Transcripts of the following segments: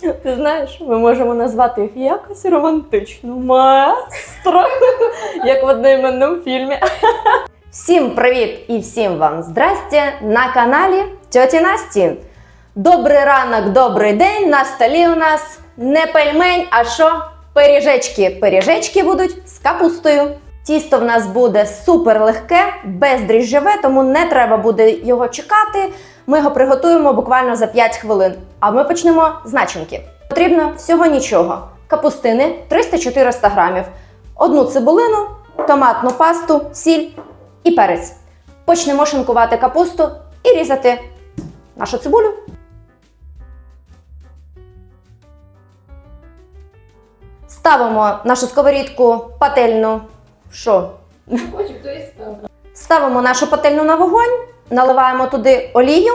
Ти знаєш, ми можемо назвати їх якось романтично. Маестро, як в одноіменному фільмі. Всім привіт і всім вам здрастя на каналі Тьоті Насті. Добрий ранок, добрий день. На столі у нас не пельмень, а що? Пиріжечки. Пиріжечки будуть з капустою. Тісто в нас буде супер легке, бездріжджове, тому не треба буде його чекати. Ми його приготуємо буквально за 5 хвилин. А ми почнемо з начинки. Потрібно всього нічого: капустини 300-400 грамів, одну цибулину, томатну пасту, сіль і перець. Почнемо шинкувати капусту і різати нашу цибулю. Ставимо нашу сковорідку пательну. Що? Ставимо нашу пательню на вогонь, наливаємо туди олію,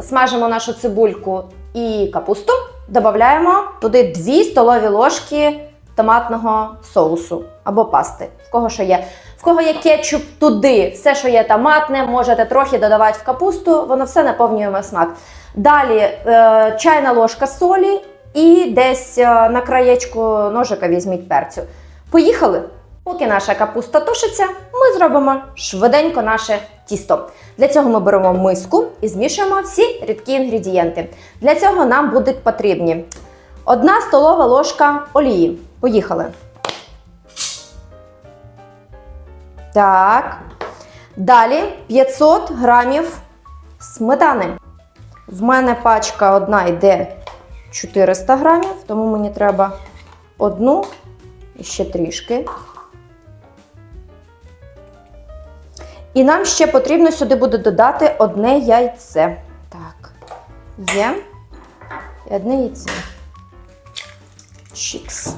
смажимо нашу цибульку і капусту, додаємо туди 2 столові ложки томатного соусу або пасти, в кого що є. В кого є кетчуп, туди все, що є томатне, можете трохи додавати в капусту, воно все наповнює смак. Далі е, чайна ложка солі і десь е, на краєчку ножика візьміть перцю. Поїхали! Поки наша капуста тушиться, ми зробимо швиденько наше тісто. Для цього ми беремо миску і змішуємо всі рідкі інгредієнти. Для цього нам будуть потрібні одна столова ложка олії. Поїхали. Так. Далі 500 грамів сметани. В мене пачка одна йде 400 грамів, тому мені треба одну і ще трішки. І нам ще потрібно сюди буде додати одне яйце. Так, є. І одне яйце. Чікс.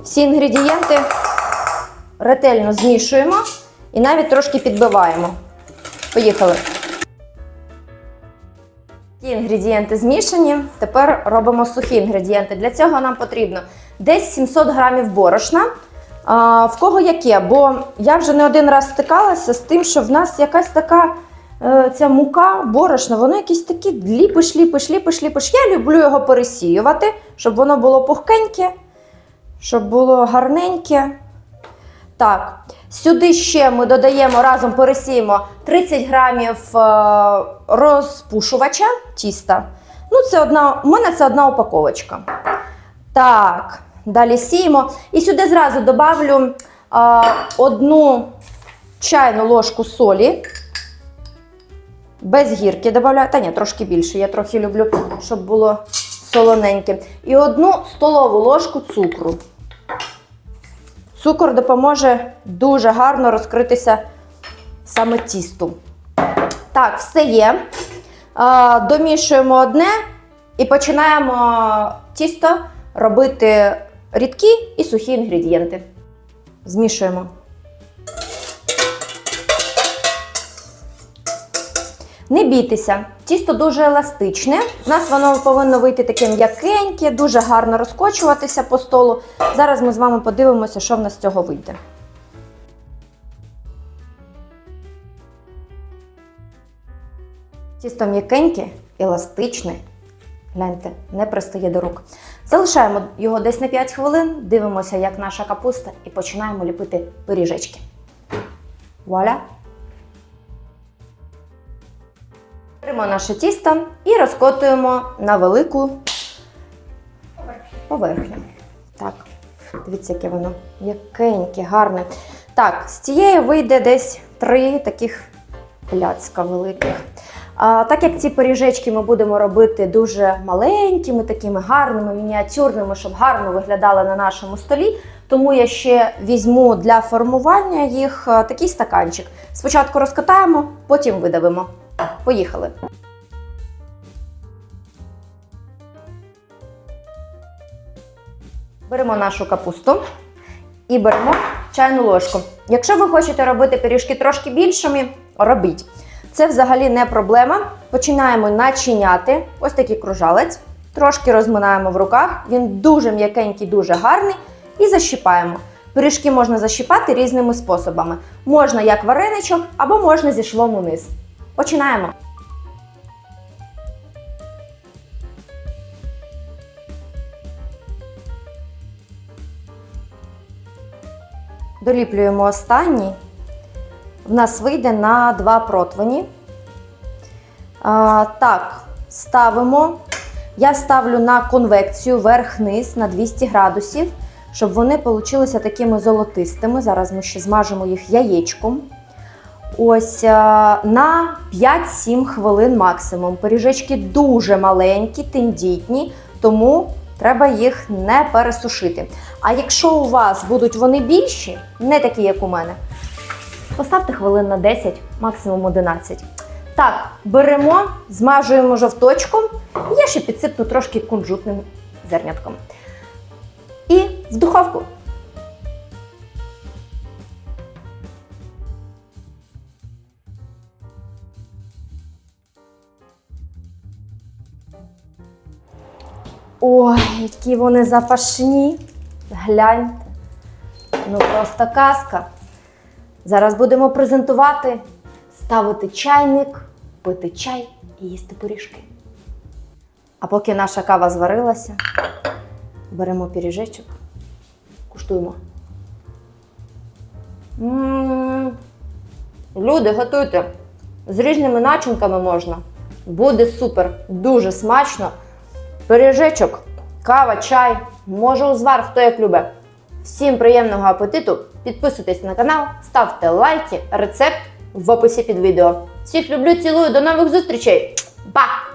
Всі інгредієнти ретельно змішуємо і навіть трошки підбиваємо. Поїхали. Ті інгредієнти змішані. Тепер робимо сухі інгредієнти. Для цього нам потрібно десь 700 грамів борошна. А, в кого яке? Бо я вже не один раз стикалася з тим, що в нас якась така е, ця мука, борошна, воно якесь таке ліпиш, ліпиш, ліпиш, ліпиш. Я люблю його пересіювати, щоб воно було пухкеньке, щоб було гарненьке. Так, сюди ще ми додаємо разом пересіємо 30 грамів е, розпушувача тіста. Ну, це одна, у мене це одна упаковочка. Так, далі сіємо. І сюди зразу добавлю а, одну чайну ложку солі. Без гірки додаю. Та ні, трошки більше. Я трохи люблю, щоб було солоненьке. І одну столову ложку цукру. Цукор допоможе дуже гарно розкритися саме тісту. Так, все є. А, домішуємо одне і починаємо тісто робити рідкі і сухі інгредієнти. Змішуємо. Не бійтеся, тісто дуже еластичне. У нас воно повинно вийти таке м'якеньке, дуже гарно розкочуватися по столу. Зараз ми з вами подивимося, що в нас з цього вийде. Тісто м'якеньке, еластичне. Гляньте, не пристає до рук. Залишаємо його десь на 5 хвилин, дивимося, як наша капуста, і починаємо ліпити пиріжечки. Вуаля! Беремо наше тісто і розкотуємо на велику поверхню. Так, дивіться, яке воно м'якеньке, гарне. Так, з цієї вийде десь три таких пляцка великих. Так як ці пиріжечки ми будемо робити дуже маленькими, такими гарними, мініатюрними, щоб гарно виглядали на нашому столі, тому я ще візьму для формування їх такий стаканчик. Спочатку розкатаємо, потім видавимо. Поїхали. Беремо нашу капусту і беремо чайну ложку. Якщо ви хочете робити пиріжки трошки більшими, робіть. Це взагалі не проблема. Починаємо начиняти ось такий кружалець. Трошки розминаємо в руках, він дуже м'якенький, дуже гарний. І защіпаємо. Пиріжки можна защіпати різними способами. Можна як вареничок, або можна зі швом униз. Починаємо. Доліплюємо останній. В нас вийде на два противні. Так, ставимо. Я ставлю на конвекцію верх-низ на 200 градусів, щоб вони получилися такими золотистими. Зараз ми ще змажемо їх яєчком. Ось на 5-7 хвилин максимум. Пиріжечки дуже маленькі, тендітні, тому треба їх не пересушити. А якщо у вас будуть вони більші, не такі, як у мене, поставте хвилин на 10, максимум 11. Так, беремо, змажуємо жовточком. Я ще підсипну трошки кунжутним зернятком. І в духовку. Ой, які вони запашні. Гляньте. Ну просто казка. Зараз будемо презентувати, ставити чайник, пити чай і їсти пиріжки. А поки наша кава зварилася, беремо пиріжечок, куштуємо. Люди, готуйте. З різними начинками можна. Буде супер, дуже смачно. Пиріжечок, кава, чай, може узвар, хто як любить. Всім приємного апетиту! Підписуйтесь на канал, ставте лайки, рецепт в описі під відео. Всіх люблю, цілую, до нових зустрічей! Па!